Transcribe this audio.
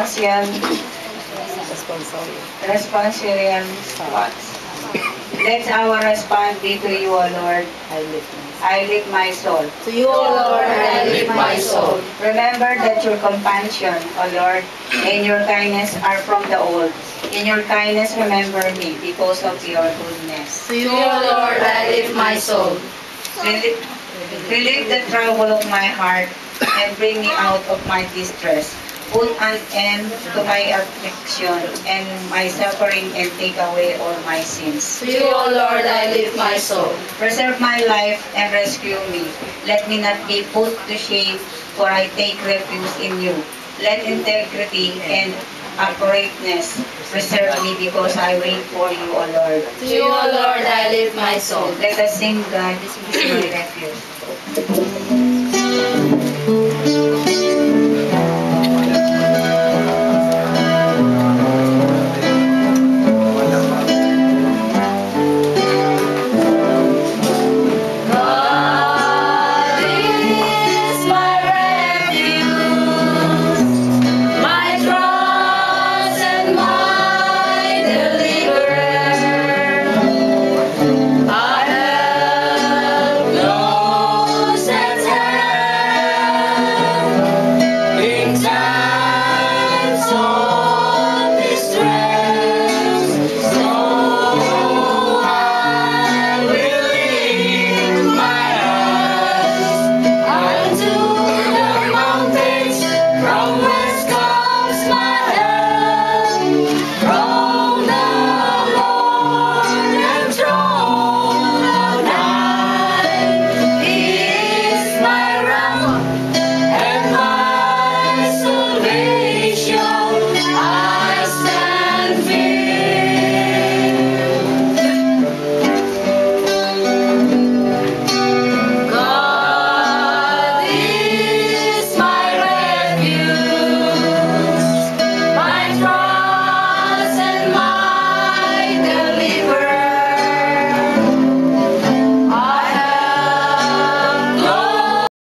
responsible responsible thoughts. Let our response be to you, O Lord. I lift my soul. To you, O Lord, I lift my soul. Remember that your compassion, O Lord, and your kindness are from the old. In your kindness, remember me because of your goodness. To you, O Lord, I lift my soul. Relieve, relieve the trouble of my heart and bring me out of my distress. Put an end to my affliction and my suffering and take away all my sins. To you, O Lord, I lift my soul. Preserve my life and rescue me. Let me not be put to shame, for I take refuge in you. Let integrity and uprightness preserve me because I wait for you, O Lord. To you, O Lord, I lift my soul. Let us sing God, this is my refuge.